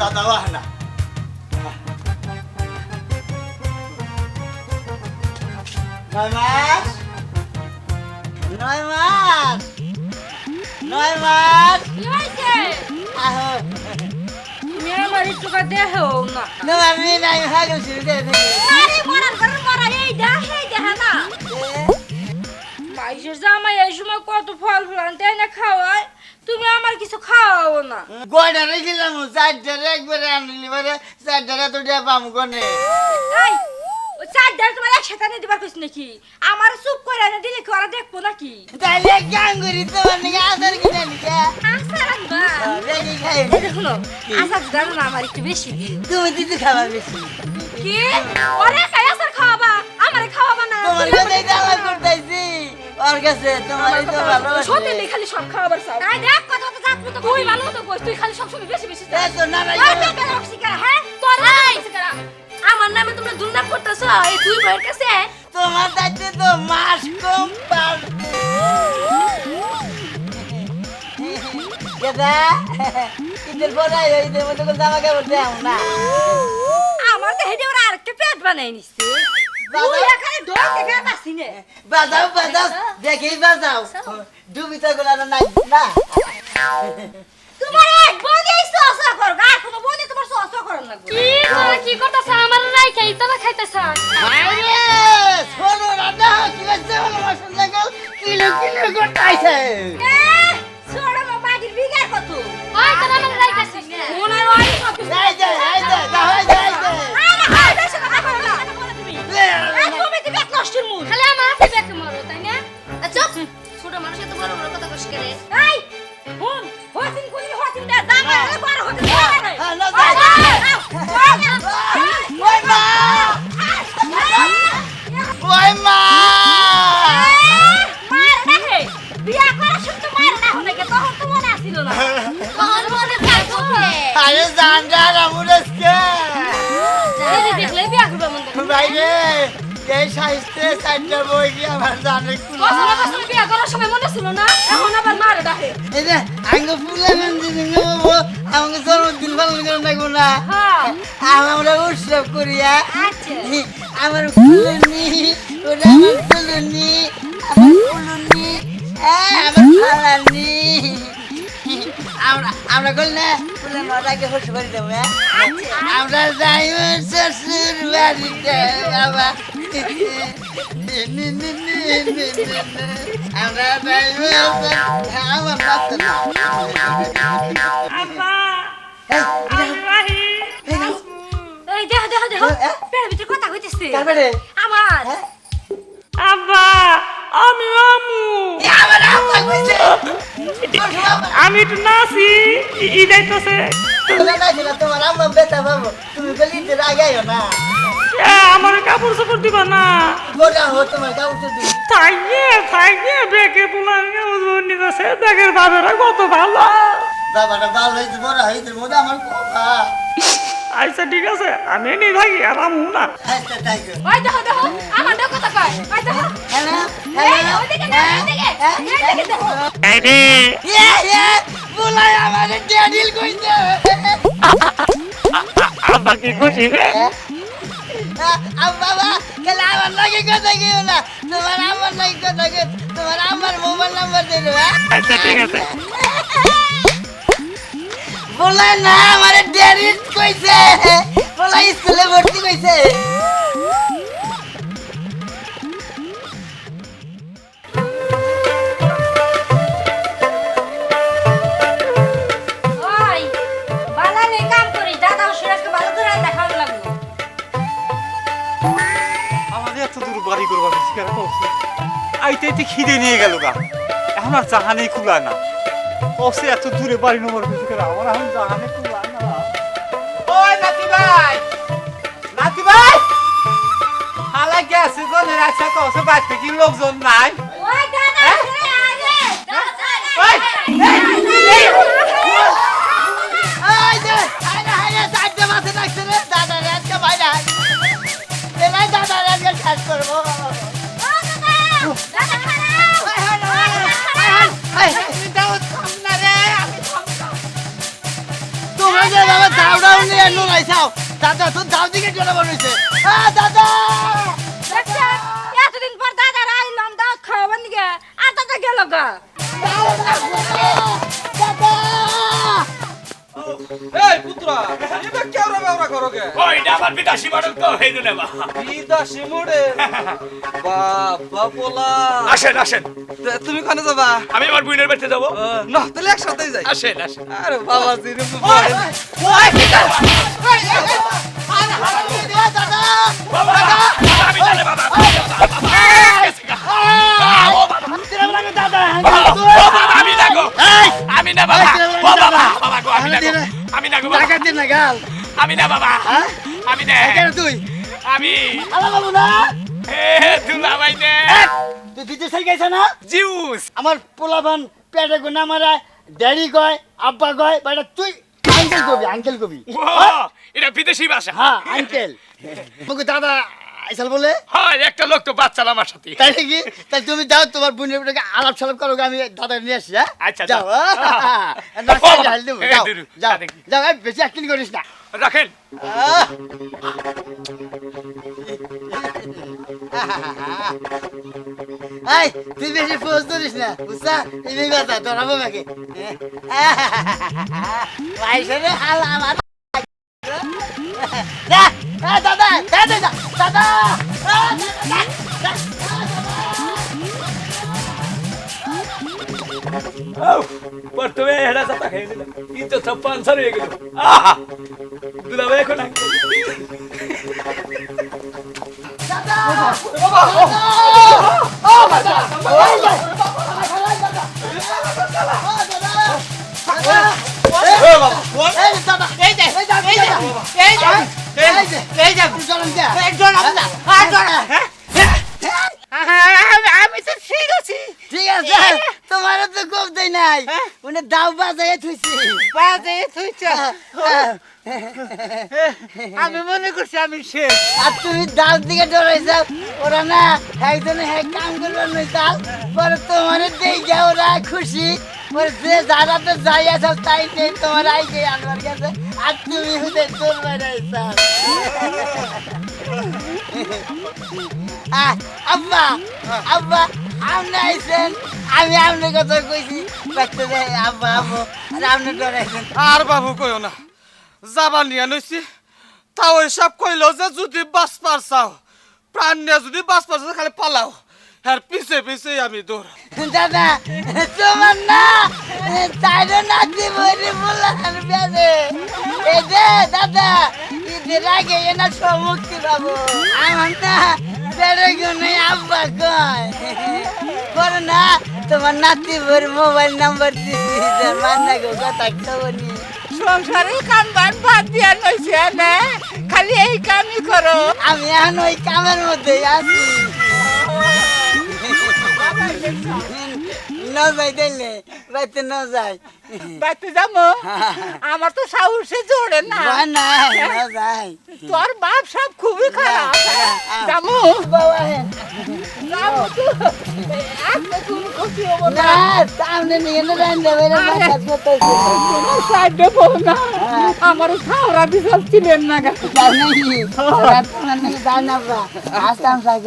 দাদা ওয়াহ না নয় মাস নয় মাস নয় মাস কি হয়েছে আহো তুমি আমার একটু দেহও না নয় আমি নাই শুরু করে থাকি আরে মরার ঘরে মরা এই দেহ এই দেহ না মাইশের জামাই এই সময় কত ফল ফুল আনতে না খাওয়ায়? তুমি আমার কিছু খাওয়াও না। গয়না রেখেছিলাম চারটারে একবারে আনলি মানে চারটারে তো দিয়ে পাম গনে। এই ওই চার দেড় তোমার একসাথে এনে দিবার কইছ নাকি? আমার চুপ করে এনে দিলে কি ওরা দেখব নাকি? তাহলে গান করি তোমার নাকি আসার আনবা? খাই? আসার জানো না আমার একটু বেশি। তুমি দিতে খাবার বেশি। কি? ওরে আসার খাওয়াবা? আমারে খাওয়াবা না। তোমার কাছে জ্বালা করতেছি ওর কাছে তোমার তো ভালোবাসে সত্যি খালি সব খাবার চাও। এই দেখ কথা তো জাত তো তুই ভালো তো কইস তুই খালি সব সময় বেশি বেশি চাস। এত নারাই তোর পেটে রক্সি হ্যাঁ? তোর পেটে আমার নামে তোমরা দুর্নাম করতেছ এই দুই বইয়ের কাছে? তোমার দায়িত্ব তো মাস কম জামা কাপড় দেও না। আমার তো হেঁটে ওরা আরেকটা পেট বানাই নিচ্ছে না? বাজাও বাজাও দেখেই বাজাও। ডুবি তো গুলো নাই না তোমার এক বডি সস কর গা কোনো বডি তোমার সস করার লাগবে কি তোরা কি করতেছ? আমার নাই খাই তোরা খাইতেছ। আরে ছোট রাধা কি হচ্ছে বলো মাসুল দেখো কিলো কিলো এ ছোড়া মা বাড়ির বিঘা কত? ওই তোরা আমার নাই খাইছিস মনে হয় এই যে এই যে দাও এই যে এই সাহিত্যে চারটা বই কি আমার জানে কুলা বছর বছর বিয়া করার সময় মনে ছিল না? এখন আবার মারে ডাকে এই যে আঙ্গ ফুলে মন্দির আমাকে জন্মদিন পালন করে থাকব না। হ্যাঁ। আমরা উৎসব করিয়া আচ্ছা। আমার ফুলনি ওটা আমার ফুলনি আমার ফুলনি আমার ফালানি আমরা আমরা করলে না ফুলের মাটাকে হস করে দেবো হ্যাঁ? আমরা যাই শ্বশুর বাড়িতে বাবা। আমি হ্যাঁ? তারপরে আমার হ্যাঁ? আব্বা একটু নাচি ইদাইতেছে তোমরা বাবু তুমি গলিতে রাগাইও না আমার কাপড় চোপড় দিবা না তোমার থাইয়ে থাইয়ে বেগে পোলার নিতেছে বেগের বাবেরা কত ভালো বাবাটা ভালো হয়েছে বড় হয়েছে মনে আমার কথা আচ্ছা ঠিক আছে আমি এনে থাকি আর আমু না আচ্ছা ওই দেহ দেহ আমার দেহ কথা কয় ওই দেহ হ্যালো এই ওইদিকে না ওইদিকে এইদিকে দেহ ইয়ে ইয়ে বলাই আমারে ড্যাডিল কইছে আব্বা খুশি রে বাবা তাহলে আমার লাগে কথা কেউ না তোমার আমার লাগে কথা কেউ তোমার আমার মোবাইল নাম্বার হ্যাঁ? আচ্ছা ঠিক আছে। বলে না আমার ড্যাডিল কইছে। বলে স্কুলে ভর্তি কইছে। শিকার করছি খিদে নিয়ে গেল গা। এখন আর জাহানেই খুলা কসে এত দূরে বাড়ি নম্বর আমার এখন জাহানে খুলা না। ওই নাতি ভাই নাতি ভাই হালা গেছে কোনে রাখছে কসে বাড়িতে কি লোকজন নাই? বাবা দাউড়াও ডরাইছাও দাদা তো দাও দিকে চলে বানাইছে আ দাদা! এতদিন পর দাদার আইলাম দাও খাওয়ান নিকে আর দাদা গেল গা। এই পুত্রা এটা কেওরা বেওরা করো কে ওইটা আমার বিদাসী মডেল তো হয়ে দিলে বা বিদাসী মোড়ে বাবা পোলা। আসেন আসেন। তুমি কানে যাবা? আমি আমার বুইনের বাড়িতে যাব। না তাহলে একসাথেই যাই। আসেন আসেন। আরে বাবা। জিরে বাবা আমি জানি বাবা বাবা আমি না গো। আমি না বাবা ও বাবা বাবা আমি না আমি না বাবা। না গাল। আমি না বাবা। আমি না। তুই। আমি। আলা বাবু না। এ দুলা ভাই নে। তুই বিদেশ থেকে গেছ না? জিউস। আমার পোলাবান পেটে গুনা মারা ড্যাডি কয় আব্বা কয় বেটা তুই আঙ্কেল কবি আঙ্কেল কবি। ও এটা বিদেশি ভাষা। হ্যাঁ আঙ্কেল। দাদা আইসাল বলে হয় একটা লোক তো বাচ্চা আমার সাথে তাই নাকি তাই তুমি যাও তোমার বোনের বেটাকে আলাপ সালাপ করো আমি দাদা নিয়ে আসি হ্যাঁ আচ্ছা, যাও যাও। হ্যাঁ? যাও বেশি অ্যাক্টিং করিস না রাখেন আহ! এই তুই বেশি ফোজ করিস না বুঝছা এই কথা ধরাবো ভাইসরে হাল আমার দাদা দাদা এ দাদা, দা, প্রথমে হেডা চাপা খেয়ে দিলাম কিন্তু সব পাঞ্চার হয়ে গেল আমি তো ঠিক আছি ঠিক আছে তোমার তো কম দেই নাই। উনি দাও বাজায় থুইছি। বাজায় থুইছ? আমি মনে করছি আমি শেষ। আর তুমি দাও দিকে ডরাইছ ওরা না একজনে হ্যাঁ কাম করল নই তাল। পরে তোমার দেখে ওরা খুশি। পরে যে যারা তো যাই আসাও তাই নেই তোমার আইকে আনবার কাছে। আর তুমি হুদে চোর বেড়াইছ আব্বা আব্বা আপনি আইছেন আমি আপনার কথা কইছি বাচ্চা দেয় আব্বা আব্বু আর আপনি ডরাইছেন আর বাবু কইও না যাবা নিয়া নইছি তাও সব কইলো যে যদি বাস পার চাও প্রাণ নিয়ে যদি বাস পার চাও খালি পালাও আর পিছে পিছে আমি দৌড়। দাদা তোমার না তাইরে নাতি বইরে বলার বেদে। এই দে দাদা ঈদের আগে এনা সমুক্তি পাবো আমার না বেড়ে গুনে আব্বা কয়। পরে না তোমার নাতি বইর মোবাইল নাম্বার দিছি মান্না গো কথা খবরনি সংসারে কাম বান বাদ দিয়া নইছে না খালি এই কামই করো। আমি এখন ওই কামের মধ্যে আছি। ন যাই দিলে বাইতে ন যাই। বাইতে যাব আমার তো সাহসে জোরে না। ন যাই। তোর বাপ সব খুবই খারাপ। যাব বাবা না সামনে নিয়ে না রান্দা বেরে মাথা করতেছে সাইড না আমার খাওয়া বিশাল ছিলেন না গা জানি বা সাই